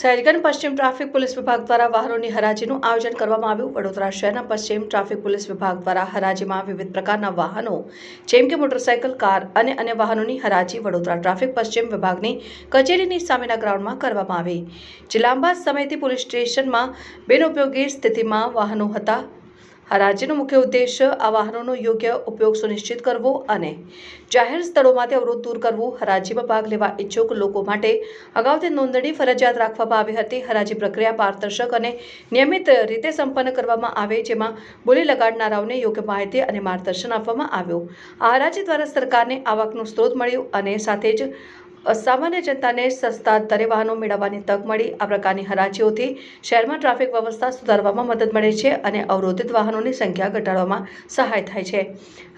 સહેજગંજ પશ્ચિમ traffic police વિભાગ દ્વારા વાહનોની હરાજીનું આયોજન કરવામાં આવ્યું. વડોદરા શહેરના પશ્ચિમ ટ્રાફિક પોલીસ વિભાગ દ્વારા હરાજીમાં વિવિધ પ્રકારના વાહનો, જેમ કે મોટરસાયકલ, કાર અને અન્ય વાહનોની હરાજી વડોદરા ટ્રાફિક પશ્ચિમ વિભાગની કચેરીની સામેના ગ્રાઉન્ડમાં કરવામાં આવી. જે લાંબા સમયથી પોલીસ સ્ટેશનમાં બિનઉપયોગી સ્થિતિમાં વાહનો હતા. હરાજીનો મુખ્ય ઉદ્દેશ આ વાહનોનો યોગ્ય ઉપયોગ સુનિશ્ચિત કરવો અને જાહેર સ્થળોમાંથી અવરોધ દૂર કરવું. હરાજીમાં ભાગ લેવા ઈચ્છુક લોકો માટે અગાઉથી નોંધણી ફરજિયાત રાખવામાં આવી હતી. હરાજી પ્રક્રિયા પારદર્શક અને નિયમિત રીતે સંપન્ન કરવામાં આવે જેમાં બોલી લગાડનારાઓને યોગ્ય માહિતી અને માર્ગદર્શન આપવામાં આવ્યું. આ હરાજી દ્વારા સરકારને આવકનું સ્ત્રોત મળ્યું અને સાથે જ સામાન્ય જનતાને સસ્તા દરે વાહનો મેળવવાની તક મળી. આ પ્રકારની હરાજીઓથી શહેરમાં ટ્રાફિક વ્યવસ્થા સુધારવામાં મદદ મળે છે અને અવરોધિત વાહનોની સંખ્યા ઘટાડવામાં સહાય થાય છે.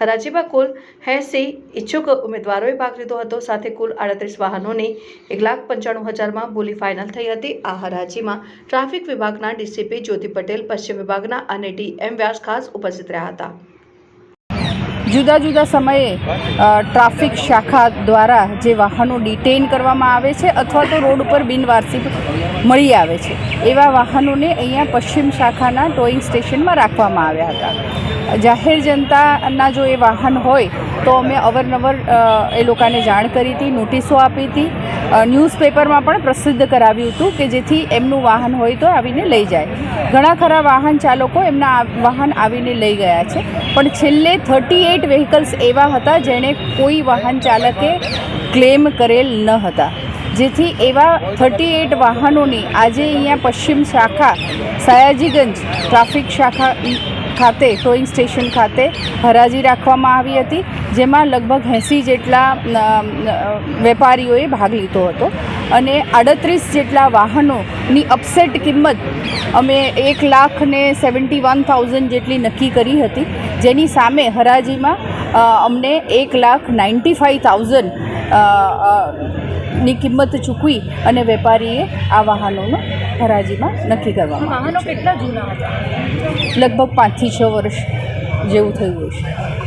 હરાજીમાં કુલ એંસી ઈચ્છુક ઉમેદવારોએ ભાગ લીધો હતો. સાથે કુલ આડત્રીસ વાહનોની એક લાખ પંચાણું હજારમાં બોલી ફાઇનલ થઈ હતી. આ હરાજીમાં ટ્રાફિક વિભાગના ડીસીપી જ્યોતિ પટેલ, પશ્ચિમ વિભાગના અને ડીએમ વ્યાસ ખાસ ઉપસ્થિત રહ્યા હતા. જુદા જુદા સમયે ટ્રાફિક શાખા દ્વારા જે વાહનો ડિટેઇન કરવામાં આવે છે અથવા તો રોડ ઉપર બિનવારસી મળી આવે છે. એવા વાહનોને અહીંયા પશ્ચિમ શાખાના ટોઈંગ સ્ટેશનમાં રાખવામાં આવ્યા હતા. જાહેર જનતાના જો એ વાહન હોય, તો અમે અવરનવર એ લોકોને જાણ કરી હતી, નોટિસો આપી હતી. ન્યૂઝપેપરમાં પણ પ્રસિદ્ધ કરાવ્યું હતું કે જેથી એમનું વાહન હોય તો આવીને લઈ જાય. ઘણા ખરા વાહન ચાલકો એમના વાહન આવીને લઈ ગયા છે. પણ છેલ્લે થર્ટી એઇટ વ્હીકલ્સ એવા હતા જેણે કોઈ વાહન ચાલકે ક્લેમ કરેલ ન હતા. જેથી એવા થર્ટી એઇટ વાહનોની આજે અહીંયા પશ્ચિમ શાખા, સયાજીગંજ ટ્રાફિક શાખા ખાતે ટોઈંગ સ્ટેશન ખાતે હરાજી રાખવામાં આવી હતી, જેમાં લગભગ એંસી જેટલા વેપારીઓએ ભાગ લીધો હતો. અને આડત્રીસ જેટલા વાહનોની અપસેટ કિંમત અમે એક લાખ ને સેવન્ટી વન થાઉઝન્ડ જેટલી નક્કી કરી હતી. જેની સામે હરાજીમાં અમને એક લાખ નાઇન્ટી ફાઇવ થાઉઝન્ડ ની કિંમત ચૂકવી અને વેપારીએ આ વાહનોનો હરાજીમાં નક્કી કરવામાં વાહનો કેટલા જૂના હતા? લગભગ પાંચથી છ વર્ષ જેવું થયું હશે.